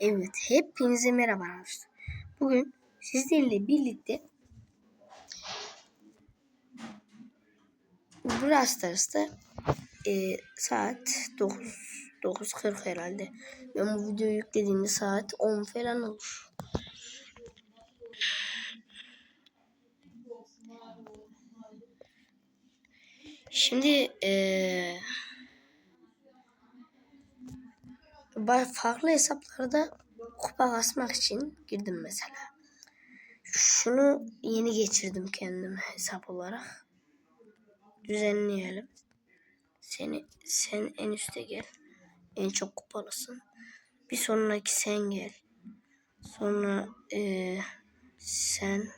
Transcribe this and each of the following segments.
Evet, hepinize merhaba arkadaşlar. Bugün sizlerle birlikte Brawl Stars'ta e, saat 9 9.40 herhalde. Ben bu videoyu yüklediğimde saat 10 falan olur. Şimdi eee farklı hesaplarda kupa kasmak için girdim mesela. Şunu yeni geçirdim kendim hesap olarak. Düzenleyelim. Seni sen en üste gel. En çok kupalısın. Bir sonraki sen gel. Sonra eee, sen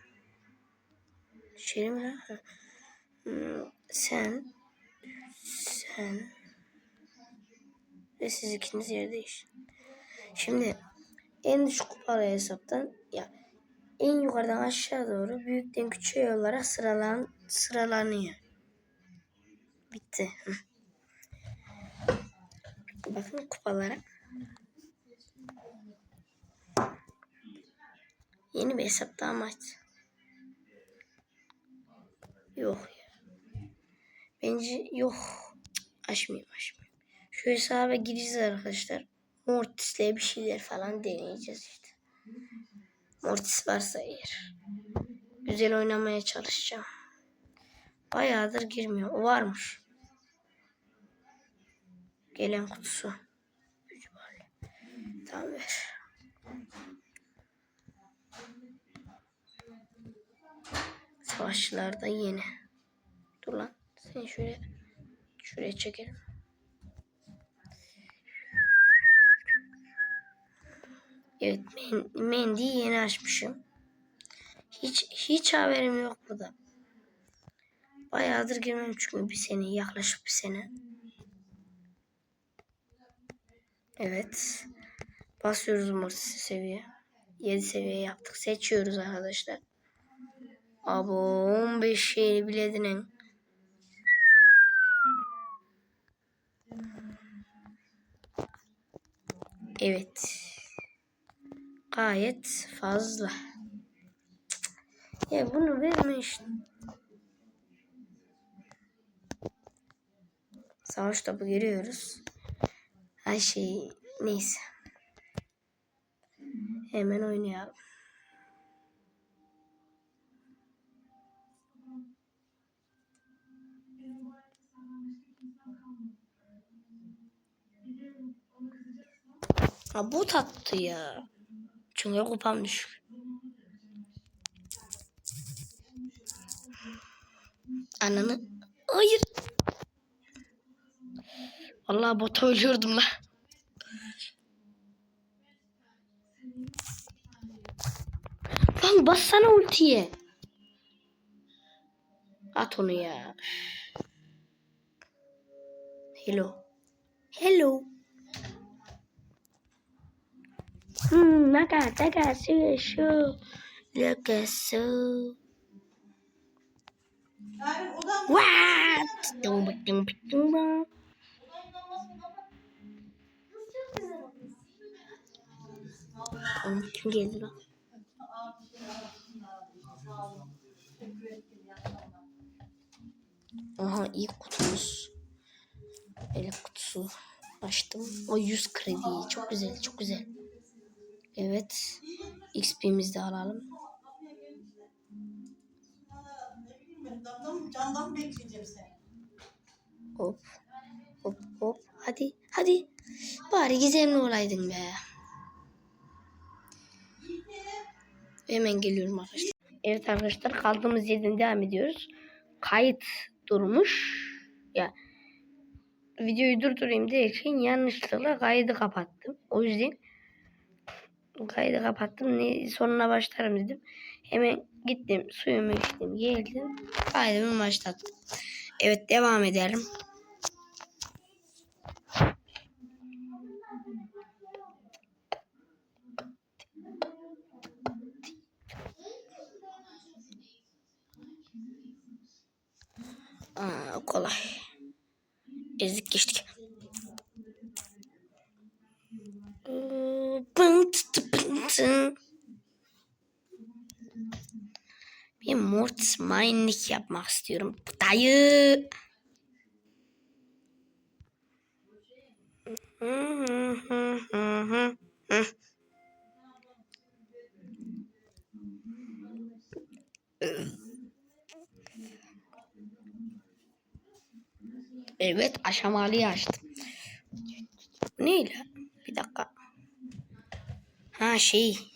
şey mi. Hmm, Sen sen ve siz ikiniz yer değişin. Şimdi en düşük kupalı hesaptan ya en yukarıdan aşağı doğru büyükten küçüğe olarak sıralan sıralanıyor. Bitti. Bakın kupalara. Yeni bir hesap daha mı aç? Yok. Bence yok. Açmayayım açmayayım. Şu hesaba gireceğiz arkadaşlar. Mortis'le bir şeyler falan deneyeceğiz işte. Mortis varsa eğer. Güzel oynamaya çalışacağım. Bayağıdır girmiyor. O varmış. Gelen kutusu. Tamam ver. Savaşçılar da yeni. Dur lan. Seni şöyle şuraya çekelim. Evet, men Mendy'yi yeni açmışım. Hiç hiç haberim yok burada. Bayağıdır girmem çünkü bir sene, yaklaşık bir sene. Evet. Basıyoruz mortis seviye. 7 seviye yaptık. Seçiyoruz arkadaşlar. Abo 15 şey biledinin. Evet. Gayet fazla. Ya bunu verme işte. Savaş topu giriyoruz. Her şey neyse. Hemen oynayalım. Ha bu tattı ya. Çünkü kupam düşük. Ananı. Hayır. Vallahi bota ölüyordum la. Lan bassana ultiye. At onu ya. Hello. Hello. Hmm, da What? Dum, dum, dum, dum. Oğlum kim geldi lan? İlk kutumuz. Elek kutusu. Açtım. O 100 kredi. Çok güzel, çok güzel. Evet. XP'mizi de alalım. Hop. Hop hop. Hadi. Hadi. Bari gizemli olaydın be. Hemen geliyorum arkadaşlar. Evet arkadaşlar kaldığımız yerden devam ediyoruz. Kayıt durmuş. Ya videoyu durdurayım derken yanlışlıkla kaydı kapattım. O yüzden kaydı kapattım. Ne, sonuna başlarım dedim. Hemen gittim suyumu içtim geldim. Kaydımı başlattım. Evet devam edelim. Aa, kolay. Ezik geçtik. Ee, Pınt. mısın? Bir Mining yapmak istiyorum. Dayı. Evet aşamalıyı açtım. Neyle? Bir dakika. Ha şey.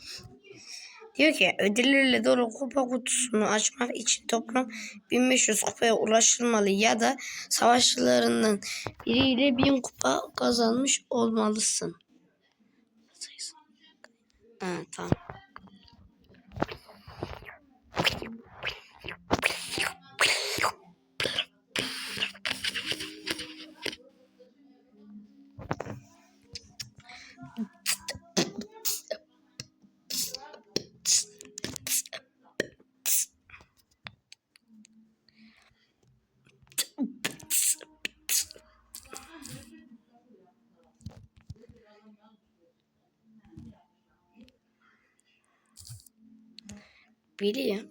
Diyor ki ödüllerle dolu kupa kutusunu açmak için toplam 1500 kupaya ulaşılmalı ya da savaşçılarından biriyle 1000 kupa kazanmış olmalısın. Ha tamam. Biliyorum.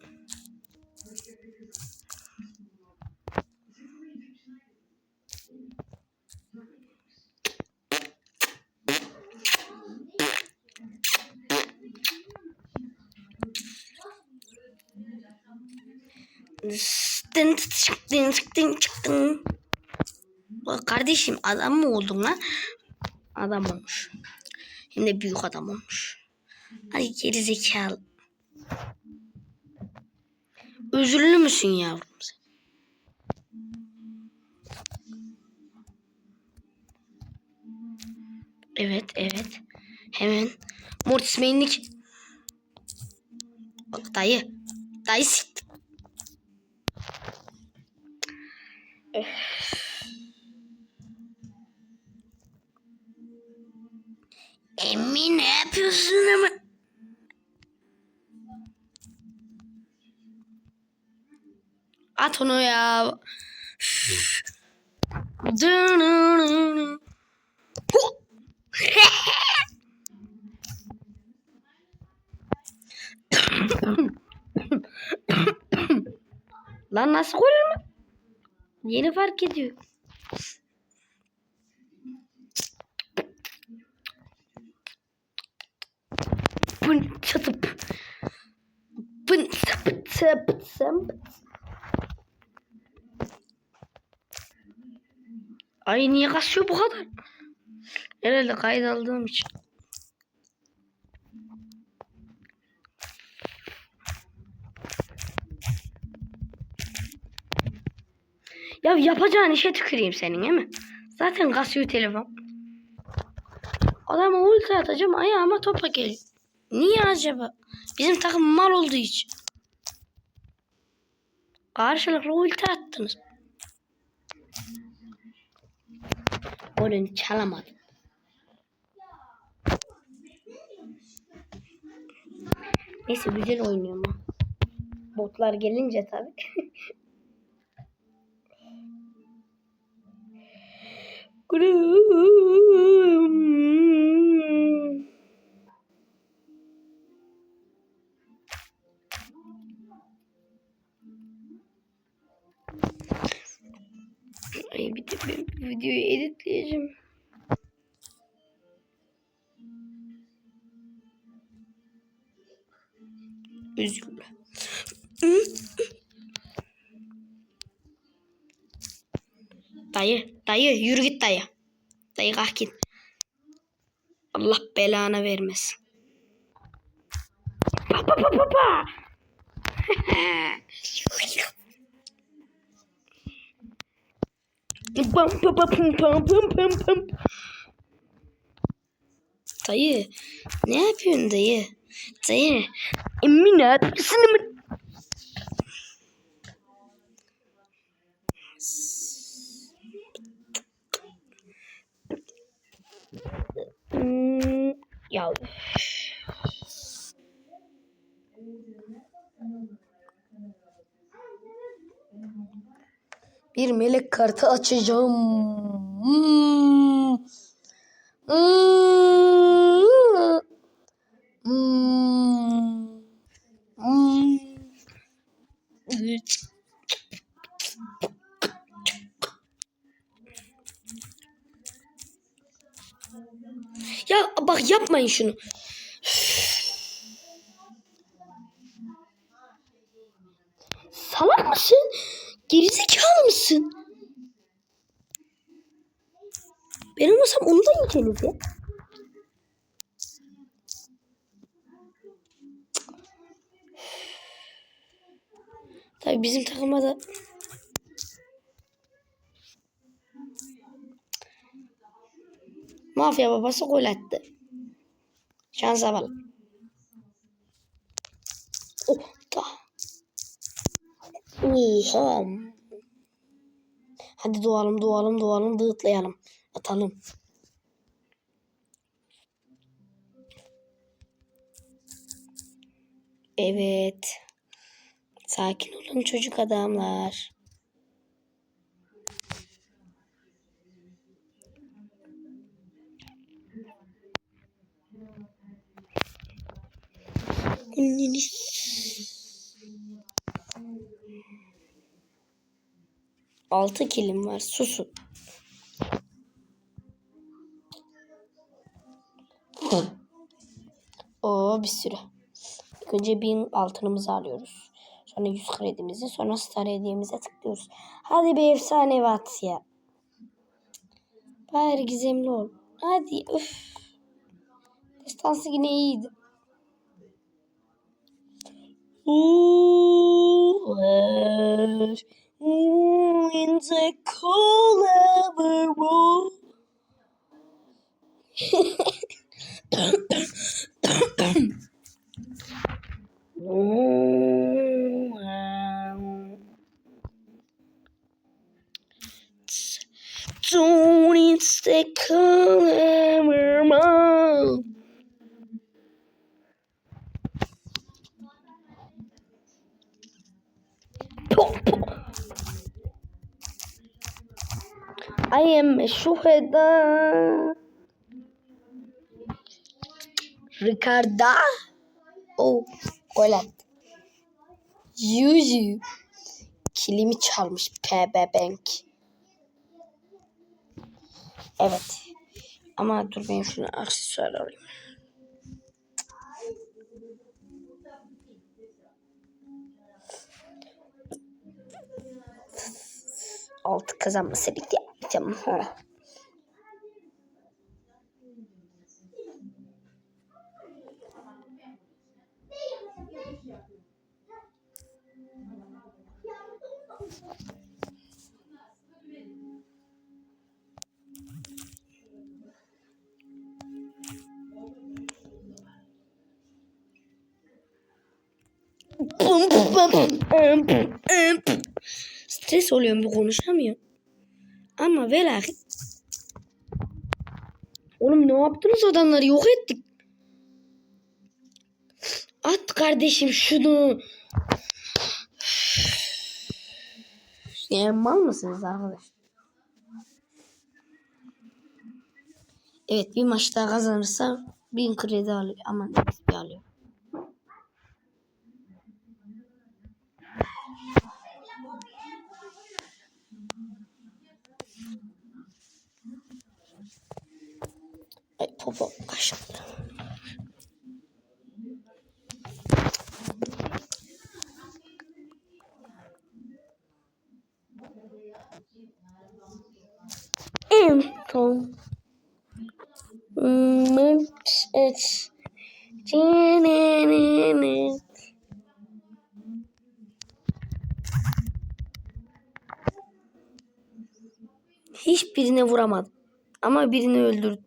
Çıktın çıktın çıktın. Kardeşim adam mı oldun lan? Adam olmuş. Hem de büyük adam olmuş. Ay geri zekalı. Özürlü müsün yavrum sen? Evet, evet. Hemen Mortis Main'lik. Dayı. Dayı siktir. Emmi ne yapıyorsun ama? At onu ya. Lan nasıl koyulur mu? Yeni fark ediyor. Bın çatıp. Bın çatıp çatıp çatıp. Ay niye kasıyor bu kadar? Herhalde kayıt aldığım için. Ya yapacağın işe tüküreyim senin değil mi? Zaten kasıyor telefon. Adama ulti atacağım ayağıma topa geliyor. Niye acaba? Bizim takım mal olduğu için. Karşılıklı ulti attınız. Golünü çalamadım. Neyse güzel oynuyorum ha. Botlar gelince tabii. Gülüm. Bu videoyu editleyeceğim. Üzüldü. Dayı, dayı yürü git dayı. Dayı kalk git. Allah belanı vermesin. Pa pa pa pa pa. Pam pam pam pam pam pam. Dayı ne yapıyorsun dayı? Dayı emin ne yapıyorsun emin? Hmm, ya Bir melek kartı açacağım. Ya bak yapmayın şunu. Ben olmasam onu da yiyeceğiniz ya. Tabii bizim takıma da Mafya babası gol attı. Şansa bak. Oh da. Oha. Hadi doğalım doğalım doğalım dağıtlayalım. Atalım. Evet. Sakin olun çocuk adamlar. Altı kilim var. Susun. Bir sürü. İlk önce bin altınımızı alıyoruz. Sonra 100 kredimizi. Sonra star hediyemize tıklıyoruz. Hadi bir efsane vat ya. Bari gizemli ol. Hadi öf. Destansı yine iyiydi. Ooh, in the cold ever Don't it's the color, mom. I am a shuhada. Ricarda. Oh, gol attı. Kilimi çalmış PB Bank. Evet. Ama dur ben şunu aksesuar alayım. Altı kazanmasaydık yapacağım. Ha. Stres oluyorum bu konuşamıyorum. Ama velhâsıl. Oğlum ne yaptınız adamları yok ettik. At kardeşim şunu. Yani mal mısınız arkadaş? Evet bir maç daha kazanırsa bin kredi alıyor. Aman XP alıyor. Popo kaşındı. En son. Hiçbirine vuramadım. Ama birini öldürdüm.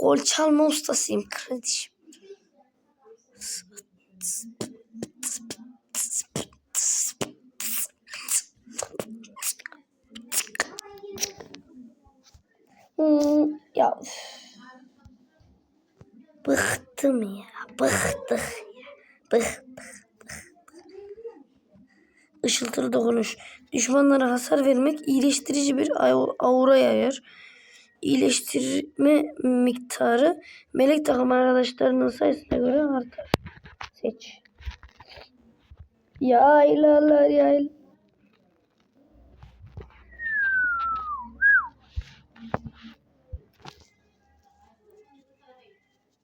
Gol çalma ustasıyım kardeşim. Hmm, ya bıktım ya bıktık ya bıktık Işıltılı dokunuş. Düşmanlara hasar vermek iyileştirici bir au- aura yayar. İyileştirme miktarı melek takım arkadaşlarının sayısına göre artar. Seç. Yaylalar yayl.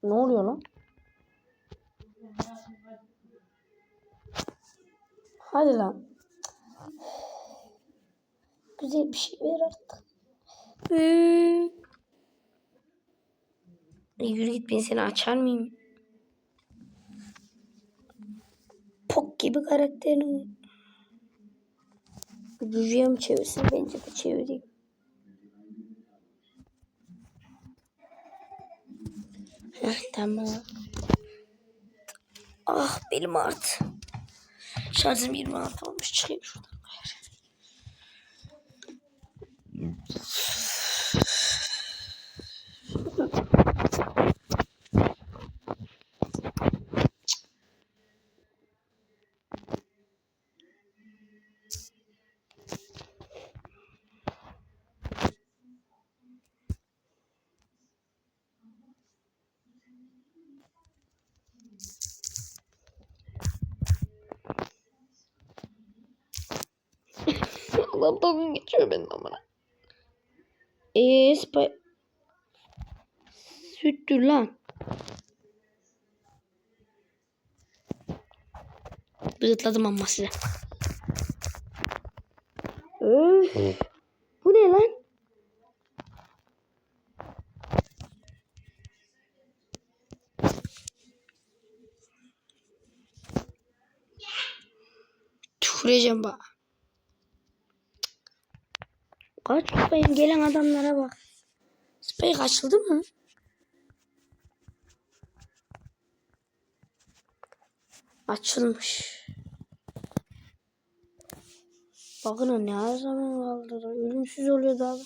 Ne oluyor lan? Hadi lan. Güzel bir şey ver artık. Ee, Yürü git ben seni açar mıyım? Pok gibi karakterin. Rüya mı çevirsin? Bence de çevireyim. Heh, tamam. Ah belim ağrıdı. Şarjım 26 olmuş. Çıkayım şuradan. Allah'ım dalga geçiyor benim amına. Eee spy... Süttür lan. Bıyıtladım ama size. Öf. Bu ne lan? Tüküreceğim bak. Kaç bakayım gelen adamlara bak. Spike açıldı mı? Açılmış. Bakın ne zaman kaldı. da, Ölümsüz oluyordu abi.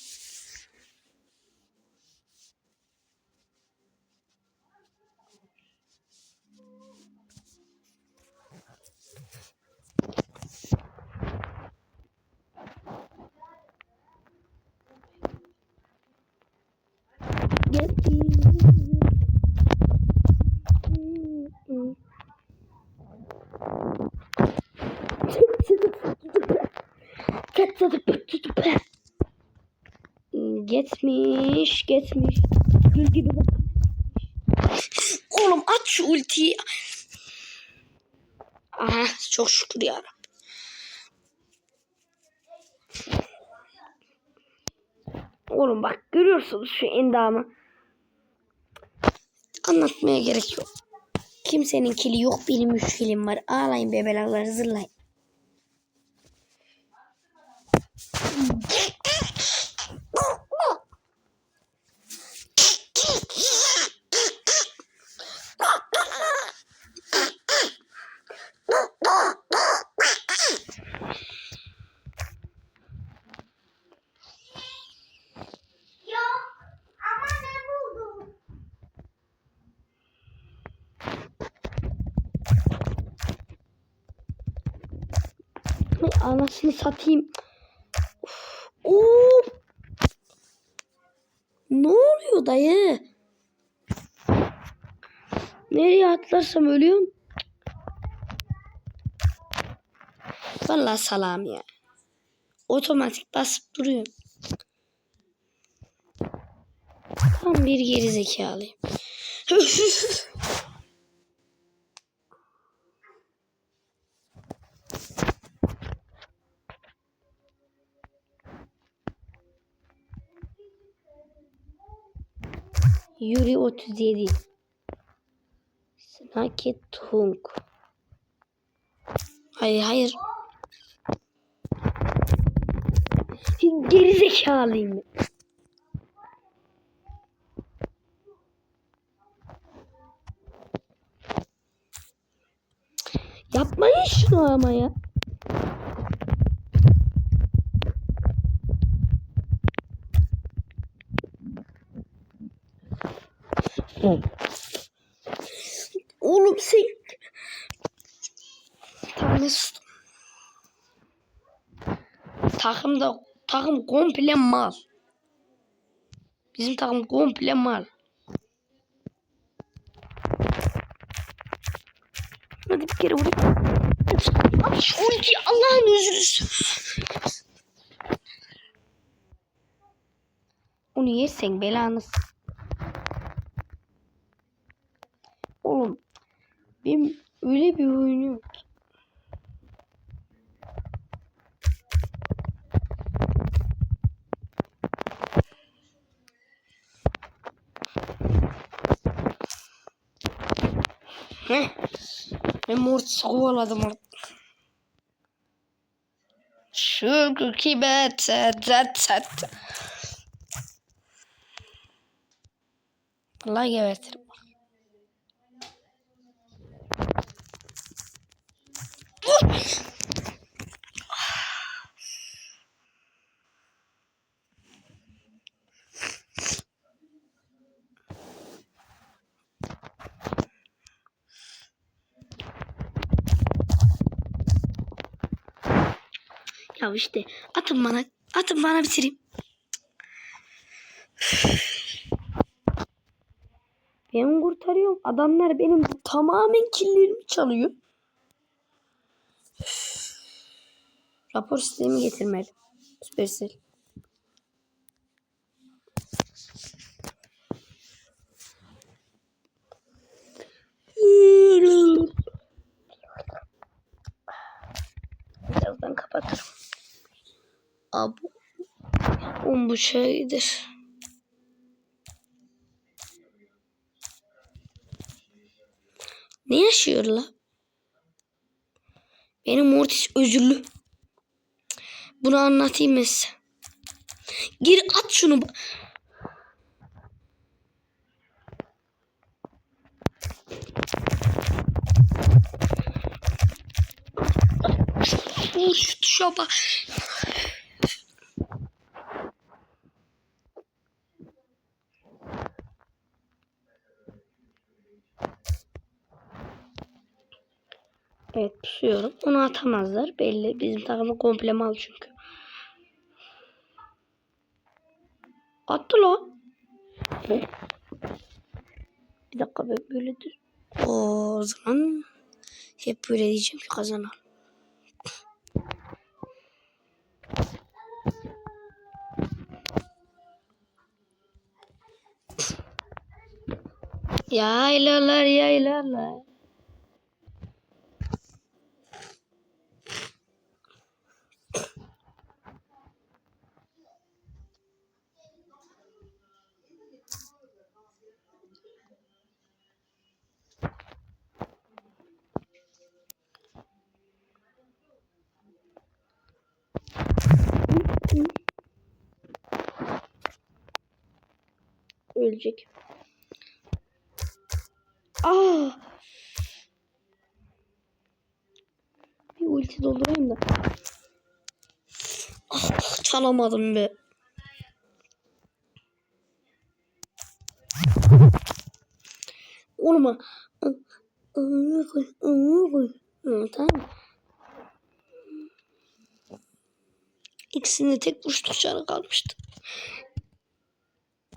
Get Getmiş, getmiş. Gül gibi bak. Oğlum aç şu ultiyi. Aha çok şükür ya. Oğlum bak görüyorsunuz şu endamı. Anlatmaya gerek yok. Kimsenin kili yok benim üç kilim var. Ağlayın bebelerler zırlayın. Anasını satayım. Of. Oo. Ne oluyor dayı? Nereye atlarsam ölüyorum. Vallahi salam ya. Otomatik basıp duruyorum. Tam bir geri Yuri 37. Snaket Hunk. Hayır hayır. Geri zekalıyım. Yapmayın şunu ama ya. Oğlum sen... Tamam sustum. Takım da takım komple mal. Bizim takım komple mal. Hadi bir kere vurayım. Abi şu ulti Allah'ın özürüsü. Onu yersen belanı Oğlum benim öyle bir oyunum ki. Heh. Ben Mortis'i kovaladım. Şu kime tet tet tet. Allah gebertirim. Ya işte atın bana atın bana bitireyim. Ben kurtarıyorum. Adamlar benim tamamen killerimi çalıyor. Rapor sistemi getirmeli. Süpersel. Birazdan kapatırım. Abi um bu şeydir. Ne yaşıyor la? Benim Mortis özürlü. Bunu anlatayım ben size. Gir at şunu. Vur şu tuşa bak. Evet pusuyorum. Onu atamazlar. Belli. Bizim takımı komple mal çünkü. Attı lan. Ne? Bir dakika ben böyledir. O zaman hep böyle diyeceğim ki kazanan. Yaylalar yaylalar. Ölecek. Aa! Bir ulti doldurayım da. Ah, çalamadım be. Olma. Onu koy. Onu koy. Tamam. İkisinde tek vuruş tuşları kalmıştı.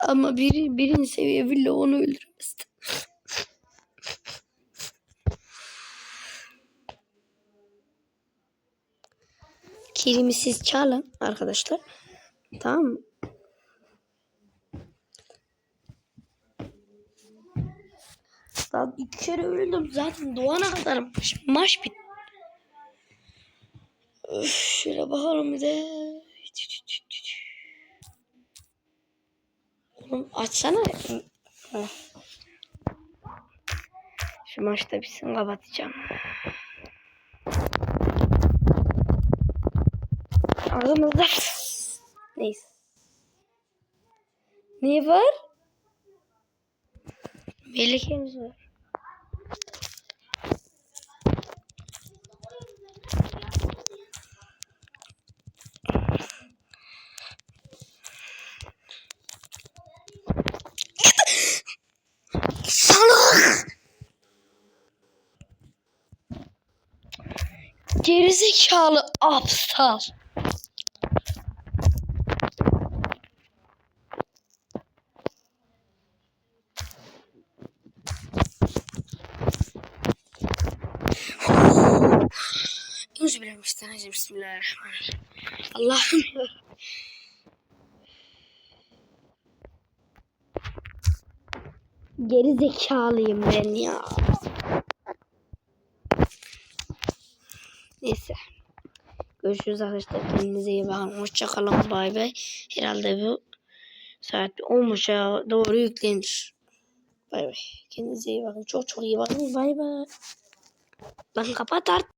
Ama biri birinci seviye villa onu öldürmezdi. Kilimi siz çalın arkadaşlar. Tamam mı? Daha iki kere öldüm. Zaten doğana kadar maç bitti. Öf, şöyle bakalım bir de. Oğlum açsana. Şu maçta bitsin kapatacağım. Aramızda. Neyse. Ne var? Melekemiz var. Gerizekalı aptal. Euzubillahimineşşeytanirracim. Bismillahirrahmanirrahim. Allah'ım. Geri zekalıyım ben ya. Neyse. Görüşürüz arkadaşlar. Kendinize iyi bakın. Hoşçakalın. Bay bay. Herhalde bu saat 10.30'a doğru yüklenir. Bay bay. Kendinize iyi bakın. Çok çok iyi bakın. Bay bay. Lan kapat artık.